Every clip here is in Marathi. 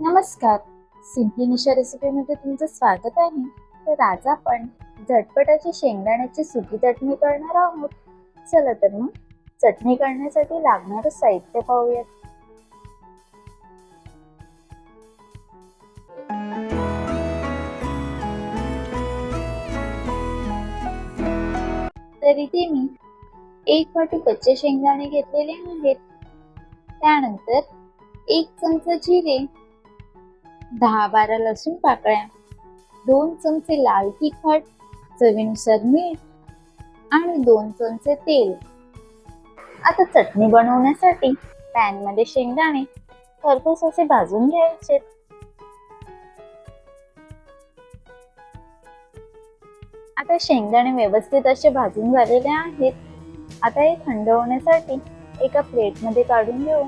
नमस्कार. सिंपली निशा रेसिपीमध्ये तुमचं स्वागत आहे. तर आज आपण झटपटाची शेंगदाण्याची सुकी चटणी करणार आहोत. चला तर मग चटणी करण्यासाठी लागणारं साहित्य पाहूयात. तर इथे मी एक वाटी कच्चे शेंगदाणे घेतलेले आहेत. त्यानंतर एक चमचा जिरे दहा बारा लसूण पाकळ्या दोन चमचे लाल तिखट चवीनुसार मीठ आणि दोन चमचे तेल. आता चटणी बनवण्यासाठी पॅनमध्ये शेंगदाणे खरपूस असे भाजून घ्यायचे. आता शेंगदाणे व्यवस्थित असे भाजून झालेले आहेत. आता हे थंड होण्यासाठी एका प्लेटमध्ये काढून घेऊ.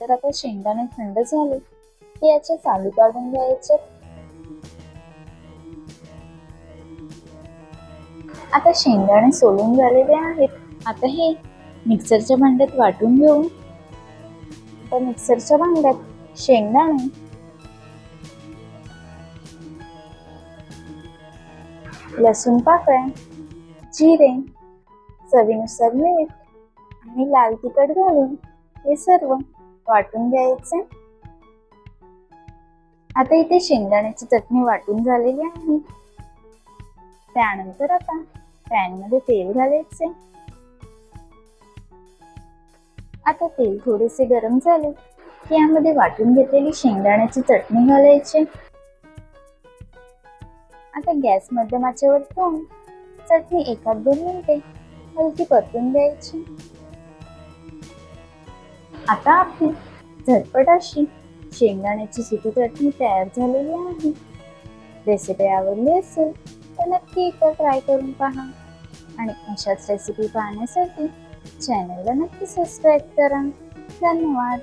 तर आता शेंगदाणे थंड झाले. की याचे चालू काढून घ्यायचे. आता शेंगदाणे सोलून झालेले आहेत. आता हे मिक्सरच्या भांड्यात वाटून घेऊ. आता मिक्सरच्या भांड्यात शेंगदाणे. लसूण पाकळ्या जिरे चवीनुसार मीठ आणि लाल तिखट घालून हे सर्व वाटून घ्यायचे. आता इथे शेंगदाण्याची चटणी वाटून झालेली आहे. त्यानंतर आता पॅनमध्ये तेल घालायचे. आता तेल थोडेसे गरम झाले की यामध्ये वाटून घेतलेली शेंगदाण्याची चटणी घालायची. आता गॅस मध्यमाच्या आचेवर ठेवून चटणी एकात दोन मिनिटे हलकी परतून द्यायची आता आपली झटपट अशी शेंगदाण्याची सुटी चटणी तयार झालेली आहे. रेसिपी आवडली असेल तर नक्की एकदा ट्राय करून पहा. आणि अशाच रेसिपी पाहण्यासाठी चॅनलला नक्की सबस्क्राईब करा. धन्यवाद.